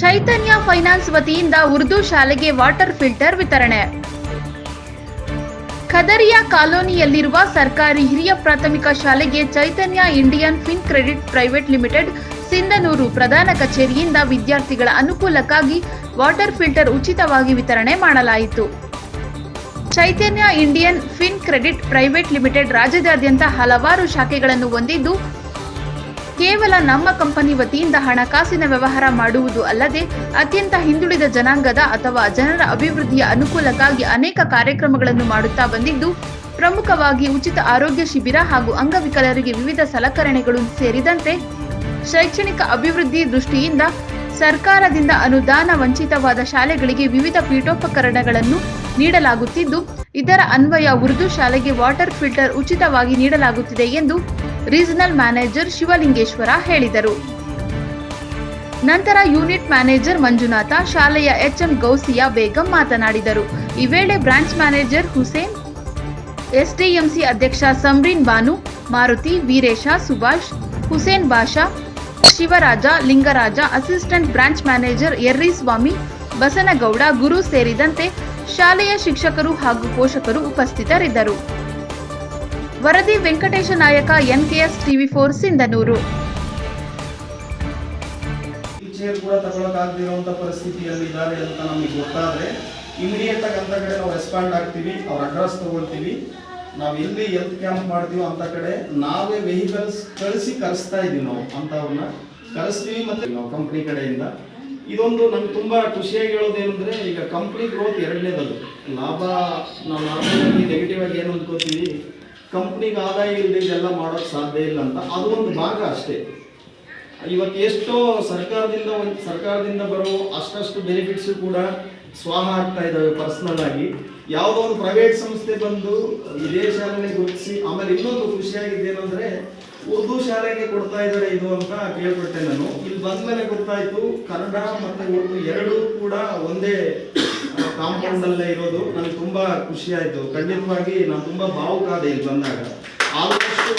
ಚೈತನ್ಯ finance ವತಿಯಿಂದ ಉರ್ದು ಶಾಲೆಗೆ water filter ವಿತರಣೆ. ಖದರಿಯಾ ಕಾಲೋನಿಯಲ್ಲಿರುವ ಸರ್ಕಾರಿ ಹಿರಿಯ ಪ್ರಾಥಮಿಕ ಶಾಲೆಗೆ Chaitanya Indian fin credit private limited, Sindhanur ಪ್ರಧಾನ ಕಚೇರಿಯಿಂದ ವಿದ್ಯಾರ್ಥಿಗಳ ಅನುಕೂಲಕ್ಕಾಗಿ ವಾಟರ್ ಫಿಲ್ಟರ್ ಉಚಿತವಾಗಿ ವಿತರಣೆ ಮಾಡಲಾಯಿತು. Chaitanya Indian fin credit private limited ರಾಜ್ಯದಾದ್ಯಂತ ಹಲವಾರು ಶಾಖೆಗಳನ್ನು ಹೊಂದಿದ್ದು ಕೇವಲ ನಮ್ಮ ಕಂಪನಿ ವತಿಯಿಂದ ಹಣಕಾಸಿನ ವ್ಯವಹಾರ ಮಾಡುವುದು ಅಲ್ಲದೆ ಅತ್ಯಂತ ಹಿಂದುಳಿದ ಜನಾಂಗದ ಅಥವಾ ಜನರ ಅಭಿವೃದ್ಧಿಯ ಅನುಕೂಲಕ್ಕಾಗಿ ಅನೇಕ ಕಾರ್ಯಕ್ರಮಗಳನ್ನು ಮಾಡುತ್ತಾ ಬಂದಿದ್ದು, ಪ್ರಮುಖವಾಗಿ ಉಚಿತ ಆರೋಗ್ಯ ಶಿಬಿರ ಹಾಗೂ ಅಂಗವಿಕಲರಿಗೆ ವಿವಿಧ ಸಲಕರಣೆಗಳು ಸೇರಿದಂತೆ ಶೈಕ್ಷಣಿಕ ಅಭಿವೃದ್ಧಿ ದೃಷ್ಟಿಯಿಂದ ಸರ್ಕಾರದಿಂದ ಅನುದಾನ ವಂಚಿತವಾದ ಶಾಲೆಗಳಿಗೆ ವಿವಿಧ ಪೀಠೋಪಕರಣಗಳನ್ನು ನೀಡಲಾಗುತ್ತಿದ್ದು, ಇದರ ಅನ್ವಯ ಉರ್ದು ಶಾಲೆಗೆ ವಾಟರ್ ಫಿಲ್ಟರ್ ಉಚಿತವಾಗಿ ನೀಡಲಾಗುತ್ತಿದೆ ಎಂದು ರೀಜನಲ್ ಮ್ಯಾನೇಜರ್ ಶಿವಲಿಂಗೇಶ್ವರ ಹೇಳಿದರು. ನಂತರ ಯೂನಿಟ್ ಮ್ಯಾನೇಜರ್ ಮಂಜುನಾಥ ಶಾಲೆಯ ಎಚ್ಎಂ ಗೌಸಿಯಾ ಬೇಗಂ ಮಾತನಾಡಿದರು. ಈ ವೇಳೆ ಬ್ರಾಂಚ್ ಮ್ಯಾನೇಜರ್ ಹುಸೇನ್, ಎಸ್ಡಿಎಂಸಿ ಅಧ್ಯಕ್ಷ Samreen Banu, Maruti, Veeresha, Subhash, Hussain Basha Shivaraja, Lingaraja, assistant branch manager Errisvamy Basanagouda, Guru ಸೇರಿದಂತೆ ಶಾಲೆಯ ಶಿಕ್ಷಕರು ಹಾಗೂ ಪೋಷಕರು ಉಪಸ್ಥಿತರಿದ್ದರು. ವರದಿ Venkatesha Nayaka, NKS TV four, Sindhanur. Chair ಕೂಡ ತಗೊಳಕ್ ಆಗದಿರುವಂತ ಪರಿಸ್ಥಿತಿಯಲ್ಲಿ ಇದ್ದಾರೆ ಅಂತ ನಮಗೆ ಗೊತ್ತಾದ್ರೆ ಇಮಿಡಿಯೇಟ್ ಆಗಿ ಅಂತ ಕಡೆ ನಾವು ರೆಸ್ಪಾಂಡ್ ಆಗ್ತೀವಿ, ಅವ್ರ ಅಡ್ರೆಸ್ ತಗೊಳ್ತೀವಿ. ನಾವು ಎಲ್ಲಿ ಹೆಲ್ತ್ ಕ್ಯಾಂಪ್ ಮಾಡ್ತೀವೋ ಅಂತ ಕಡೆ ನಾವೇ ವೆಹಿಕಲ್ಸ್ ಕಳಿಸಿ ಕರೆಸ್ತಾ ಇದೀವಿ ನಾವು ಅಂತವ್ರನ್ನ. ಕರೆಸ್ತೀವಿ ಮತ್ತೆ ನಾವು ಕಂಪ್ನಿ ಕಡೆಯಿಂದ. ಇದೊಂದು ನಮ್ಗೆ ತುಂಬ ಖುಷಿಯಾಗಿ ಹೇಳೋದೇನಂದ್ರೆ ಈಗ ಕಂಪ್ನಿ ಗ್ರೋತ್ ಎರಡನೇದದು ಲಾಭ ನಾವು ನಾರ್ಮಲ್ ನೆಗೆಟಿವ್ ಆಗಿ ಏನು ಅಂದ್ಕೋತೀವಿ ಕಂಪ್ನಿಗೆ ಆದಾಯ ಇಲ್ಲದೆ ಇದೆಲ್ಲ ಮಾಡೋಕ್ಕೆ ಸಾಧ್ಯ ಇಲ್ಲ ಅಂತ ಅದು ಒಂದು ಭಾಗ ಅಷ್ಟೇ. ಇವತ್ತು ಎಷ್ಟೋ ಸರ್ಕಾರದಿಂದ ಒಂದು ಸರ್ಕಾರದಿಂದ ಬರೋ ಅಷ್ಟಷ್ಟು ಬೆನಿಫಿಟ್ಸ್ ಕೂಡ ಸ್ವಾಹ ಆಗ್ತಾ ಇದ್ದಾವೆ ಪರ್ಸನಲ್ ಆಗಿ. ಯಾವುದೋ ಒಂದು ಪ್ರೈವೇಟ್ ಸಂಸ್ಥೆ ಬಂದು ಇದೇ ಶಾಲೆಗೆ ಗುರುತಿಸಿ ಆಮೇಲೆ ಇನ್ನೊಂದು ಖುಷಿಯಾಗಿದ್ದೇನೆಂದ್ರೆ ಉರ್ದು ಶಾಲೆಗೆ ಕೊಡ್ತಾ ಇದ್ದಾರೆ ಇದು ಅಂತ ಕೇಳ್ಪಟ್ಟೆ ನಾನು. ಇಲ್ಲಿ ಬಂದ ಮೇಲೆ ಗೊತ್ತಾಯಿತು ಕನ್ನಡ ಮತ್ತು ಉರ್ದು ಎರಡೂ ಕೂಡ ಒಂದೇ ಕಾಂಪೌಂಡ್ ಅಲ್ಲೇ ಇರೋದು ನನಗೆ ತುಂಬಾ ಖುಷಿ ಆಯ್ತು. ಖಂಡಿತವಾಗಿ ನಾನು ತುಂಬಾ ಭಾವುಕ ಅದೇ ಇಲ್ಲಿ ಬಂದಾಗ. ಆದಷ್ಟು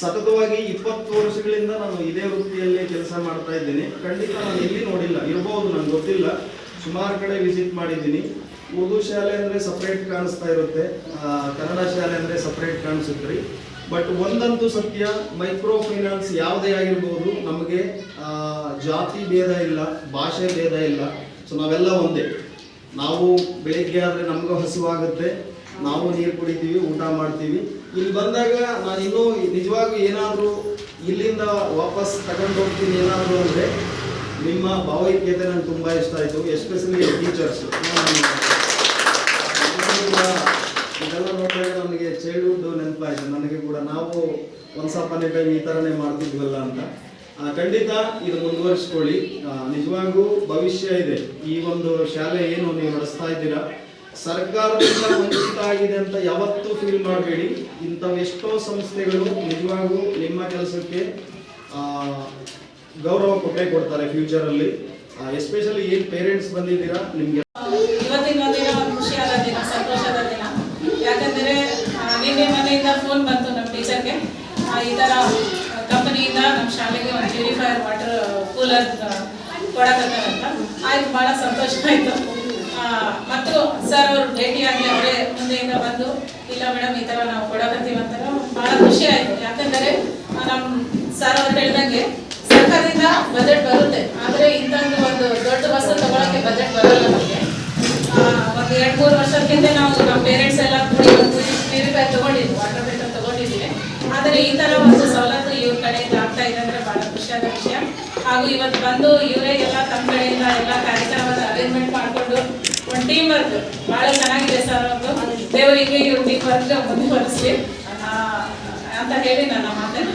ಸತತವಾಗಿ ಇಪ್ಪತ್ತು ವರ್ಷಗಳಿಂದ ನಾನು ಇದೇ ವೃತ್ತಿಯಲ್ಲಿ ಕೆಲಸ ಮಾಡ್ತಾ ಇದ್ದೀನಿ. ಖಂಡಿತ ನಾನು ಇಲ್ಲಿ ನೋಡಿಲ್ಲ ಇರಬಹುದು ನನ್ಗೆ ಗೊತ್ತಿಲ್ಲ. ಸುಮಾರು ಕಡೆ ವಿಸಿಟ್ ಮಾಡಿದ್ದೀನಿ. ಉರ್ದು ಶಾಲೆ ಅಂದರೆ ಸಪ್ರೇಟ್ ಕಾಣಿಸ್ತಾ ಇರುತ್ತೆ. ಕನ್ನಡ ಶಾಲೆ ಅಂದರೆ ಸಪ್ರೇಟ್ ಕಾಣಿಸುತ್ತೆ ರೀ. ಬಟ್ ಒಂದಂತೂ ಸತ್ಯ ಮೈಕ್ರೋ ಫೈನಾನ್ಸ್ ಯಾವುದೇ ಆಗಿರ್ಬೋದು, ನಮಗೆ ಜಾತಿ ಭೇದ ಇಲ್ಲ, ಭಾಷೆ ಭೇದ ಇಲ್ಲ. ಸೊ ನಾವೆಲ್ಲ ಒಂದೇ. ನಾವು ಬೆಳಿಗ್ಗೆ ಆದರೆ ನಮಗೂ ಹಸಿವಾಗುತ್ತೆ, ನಾವು ನೀರು ಕುಡಿತೀವಿ, ಊಟ ಮಾಡ್ತೀವಿ. ಇಲ್ಲಿ ಬಂದಾಗ ನಾನು ಇನ್ನೂ ನಿಜವಾಗ್ಲೂ ಏನಾದರೂ ಇಲ್ಲಿಂದ ವಾಪಸ್ ತಗೊಂಡು ಹೋಗ್ತೀನಿ ಏನಾದರೂ ಅಂದರೆ, ನಿಮ್ಮ ಭಾವೈಕ್ಯತೆ ನನಗೆ ತುಂಬ ಇಷ್ಟ ಆಯಿತು ಎಸ್ಪೆಷಲಿ ಟೀಚರ್ಸ್ ಇದೆಲ್ಲ ನೋಡಿದಾಗ ಚೈಲ್ಡ್ಹುಡ್ ನನಗೆ ಕೂಡ ನಾವು ಎ ಟೈಮ್ ಈ ಥರನೇ ಮಾಡ್ತಿದ್ವಲ್ಲ ಅಂತ. ಖಂಡಿತ ಇದು ಮುಂದುವರಿಸ್ಕೊಳ್ಳಿ. ನಿಜವಾಗೂ ಭವಿಷ್ಯ ಇದೆ. ಈ ಒಂದು ಶಾಲೆ ಏನು ನೀವು ನಡೆಸ್ತಾ ಇದ್ದೀರಾ? ಸರ್ಕಾರದಿಂದ ವಂಚಿತ ಆಗಿದೆ ಅಂತ ಯಾವತ್ತೂ ಫೀಲ್ ಮಾಡಬೇಡಿ. ಇಂಥವು ಎಷ್ಟೋ ಸಂಸ್ಥೆಗಳು ನಿಜವಾಗೂ ನಿಮ್ಮ ಕೆಲಸಕ್ಕೆ ಗೌರವ ಕೊಟ್ಟೇ ಕೊಡ್ತಾರೆ ಫ್ಯೂಚರಲ್ಲಿ ಎಸ್ಪೆಷಲಿ ಏನು ಪೇರೆಂಟ್ಸ್ ಬಂದಿದ್ದೀರಾ, ನಿಮಗೆ ಫೋನ್ ಬಂತು ನಮ್ಮ ಟೀಚರ್ಗೆ. ಈ ಥರ ಕಂಪನಿಯಿಂದ ನಮ್ಮ ಶಾಲೆಗೆ ಒಂದು ಪ್ಯೂರಿಫೈಯರ್ ವಾಟರ್ ಕೂಲರ್ ಕೊಡಕತ್ತಾರಂತ. ಆಯ್ತು ಭಾಳ ಸಂತೋಷ ಆಯಿತು. ಮತ್ತು ಸರ್ ಅವರು ಭೇಟಿಯಾಗಿ ಅವರೇ ಮುಂದೆಯಿಂದ ಬಂದು, ಇಲ್ಲ ಮೇಡಮ್, ಈ ಥರ ನಾವು ಕೊಡಕತ್ತೀವಿ ಅಂತಾರೆ ಭಾಳ ಖುಷಿ ಆಯಿತು. ಯಾಕಂದರೆ ನಮ್ಮ ಸರ್ ಅವ್ರು ಹೇಳ್ದಂಗೆ ಸರ್ಕಾರದಿಂದ ಬಜೆಟ್ ಬರುತ್ತೆ. ಆದರೆ ಇಂಥದ್ದು ಒಂದು ದೊಡ್ಡ ಬಸ್ ತಗೊಳಕ್ಕೆ ಬಜೆಟ್ ಬರಲ್ಲ ನಮಗೆ. ಒಂದು ಎರಡು ಮೂರು ವರ್ಷಕ್ಕಿಂತ ನಾವು ನಮ್ಮ ಪೇರೆಂಟ್ಸ್ ಎಲ್ಲ ಕೂಡಿ ಒಂದು ಪ್ಯೂರಿಫೈ ತೊಗೊಂಡಿದ್ವಿ ವಾಟರ್ ಆದರೆ ಈ ತರ ಒಂದು ಸವಲತ್ತು ಇವ್ರ ಕಡೆಯಿಂದ ಆಗ್ತಾ ಇದೆ ಅಂದ್ರೆ ಬಹಳ ಖುಷಿಯಾದ ವಿಷಯ. ಹಾಗೂ ಇವತ್ತು ಬಂದು ಇವರೇ ಎಲ್ಲ ತಮ್ಮ ಕಡೆಯಿಂದ ಎಲ್ಲ ಕಾರ್ಯಕ್ರಮದ ಅರೇಂಜ್ಮೆಂಟ್ ಮಾಡಿಕೊಂಡು ಒಂದು ಟೀಮ್ ವರ್ಕ್ ಬಹಳ ಚೆನ್ನಾಗಿದೆ ಸರ್ ಅವರು ದೇವರಿಗೆ ಇವ್ರ ಟೀಮ್ ವರ್ಕ್ ಮುಂದುವರಿಸಲಿ ಅಂತ ಹೇಳಿ ನನ್ನ ಮಾತನ್ನು